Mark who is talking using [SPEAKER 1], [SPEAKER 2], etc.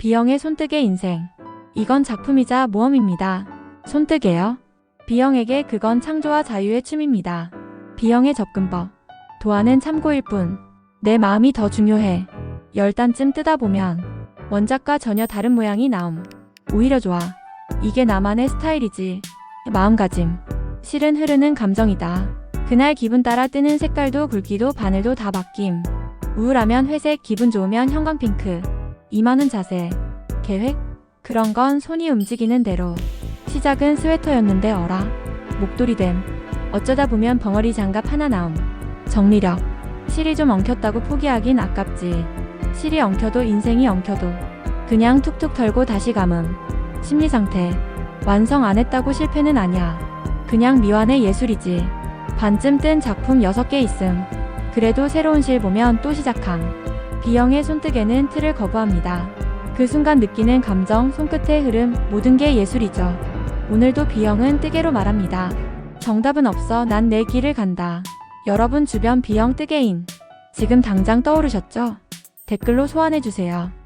[SPEAKER 1] B형의 손뜨개 인생. 이건 작품이자 모험입니다. 손뜨개요? B형에게 그건 창조와 자유의 춤입니다. B형의 접근법. 도안은 참고일 뿐. 내 마음이 더 중요해. 열 단쯤 뜨다 보면 원작과 전혀 다른 모양이 나옴. 오히려 좋아. 이게 나만의 스타일이지. 마음가짐. 실은 흐르는 감정이다. 그날 기분 따라 뜨는 색깔도 굵기도 바늘도 다 바뀜. 우울하면 회색, 기분 좋으면 형광핑크. 임하는 자세. 계획? 그런 건 손이 움직이는 대로. 시작은 스웨터였는데 어라. 목도리 됨. 어쩌다 보면 벙어리 장갑 하나 나옴. 정리력. 실이 좀 엉켰다고 포기하긴 아깝지. 실이 엉켜도 인생이 엉켜도. 그냥 툭툭 털고 다시 감음. 심리 상태. 완성 안 했다고 실패는 아니야. 그냥 미완의 예술이지. 반쯤 뜬 작품 6개 있음. 그래도 새로운 실 보면 또 시작함. B형의 손뜨개는 틀을 거부합니다. 그 순간 느끼는 감정, 손끝의 흐름, 모든 게 예술이죠. 오늘도 B형은 뜨개로 말합니다. 정답은 없어 난 내 길을 간다. 여러분 주변 B형 뜨개인 지금 당장 떠오르셨죠? 댓글로 소환해주세요.